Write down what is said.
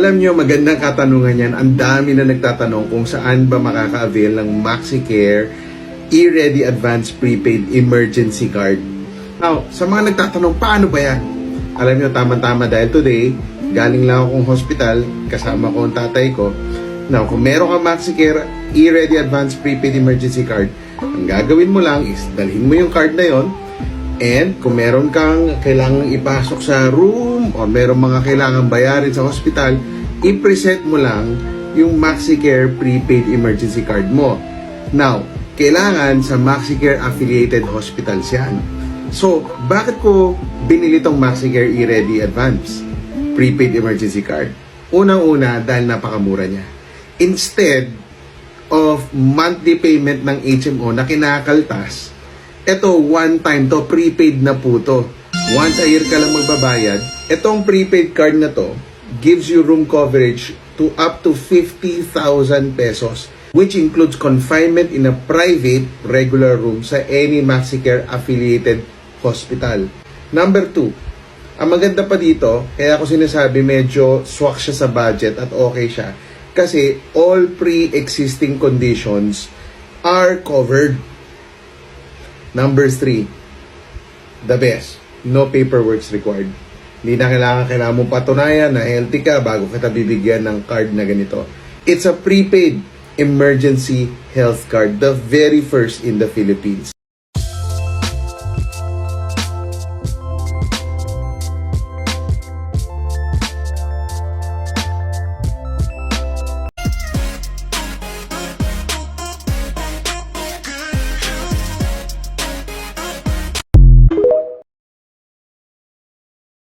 Alam nyo, magandang katanungan yan. Ang dami na nagtatanong kung saan ba makaka-avail ng MaxiCare E-Ready Advanced Prepaid Emergency Card. Now, sa mga nagtatanong, paano ba yan? Alam nyo, tama-tama dahil today, galing lang akong hospital, kasama ko ang tatay ko. Now, kung meron kang MaxiCare E-Ready Advanced Prepaid Emergency Card, ang gagawin mo lang is dalhin mo yung card na yon And kung meron kang kailangang ipasok sa room o meron mga kailangang bayarin sa hospital, i-present mo lang yung MaxiCare prepaid emergency card mo. Now, kailangan sa MaxiCare affiliated hospitals yan. So, bakit ko binili tong MaxiCare E-Ready Advance prepaid emergency card? Unang-una dahil napakamura niya. Instead of monthly payment ng HMO na kinakaltas, ito, one time to, prepaid na po to. Once a year ka lang magbabayad. Itong prepaid card na to gives you room coverage to up to 50,000 pesos which includes confinement in a private regular room sa any MaxiCare affiliated hospital. Number two, ang maganda pa dito, kaya ako sinasabi medyo swak siya sa budget at okay siya. Kasi all pre-existing conditions are covered. Number three, the best. No paperwork required. Hindi na kailangan, kailangan mong patunayan na healthy ka bago kita bibigyan ng card na ganito. It's a prepaid emergency health card, the very first in the Philippines.